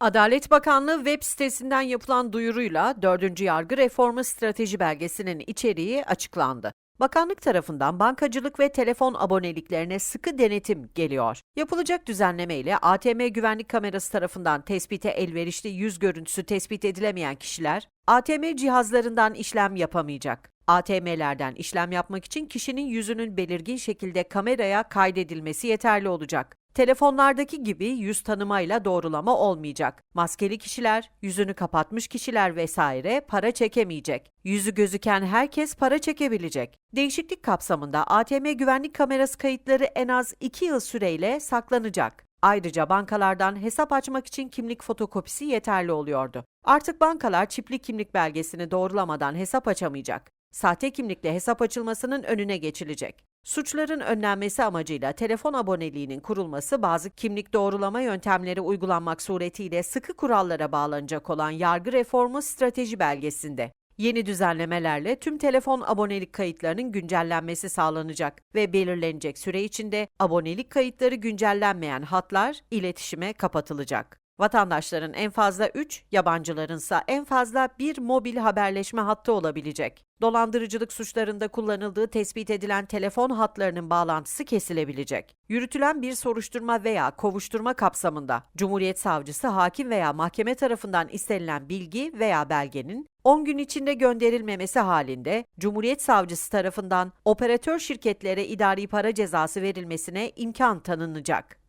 Adalet Bakanlığı web sitesinden yapılan duyuruyla 4. Yargı Reformu Strateji Belgesi'nin içeriği açıklandı. Bakanlık tarafından bankacılık ve telefon aboneliklerine sıkı denetim geliyor. Yapılacak düzenleme ile ATM güvenlik kamerası tarafından tespite elverişli yüz görüntüsü tespit edilemeyen kişiler ATM cihazlarından işlem yapamayacak. ATM'lerden işlem yapmak için kişinin yüzünün belirgin şekilde kameraya kaydedilmesi yeterli olacak. Telefonlardaki gibi yüz tanımayla doğrulama olmayacak. Maskeli kişiler, yüzünü kapatmış kişiler vesaire para çekemeyecek. Yüzü gözüken herkes para çekebilecek. Değişiklik kapsamında ATM güvenlik kamerası kayıtları en az 2 yıl süreyle saklanacak. Ayrıca bankalardan hesap açmak için kimlik fotokopisi yeterli oluyordu. Artık bankalar çipli kimlik belgesini doğrulamadan hesap açamayacak. Sahte kimlikle hesap açılmasının önüne geçilecek. Suçların önlenmesi amacıyla telefon aboneliğinin kurulması bazı kimlik doğrulama yöntemleri uygulanmak suretiyle sıkı kurallara bağlanacak olan yargı reformu strateji belgesinde. Yeni düzenlemelerle tüm telefon abonelik kayıtlarının güncellenmesi sağlanacak ve belirlenecek süre içinde abonelik kayıtları güncellenmeyen hatlar iletişime kapatılacak. Vatandaşların en fazla 3, yabancılarınsa en fazla 1 mobil haberleşme hattı olabilecek. Dolandırıcılık suçlarında kullanıldığı tespit edilen telefon hatlarının bağlantısı kesilebilecek. Yürütülen bir soruşturma veya kovuşturma kapsamında Cumhuriyet Savcısı, hakim veya mahkeme tarafından istenilen bilgi veya belgenin 10 gün içinde gönderilmemesi halinde Cumhuriyet Savcısı tarafından operatör şirketlere idari para cezası verilmesine imkan tanınacak.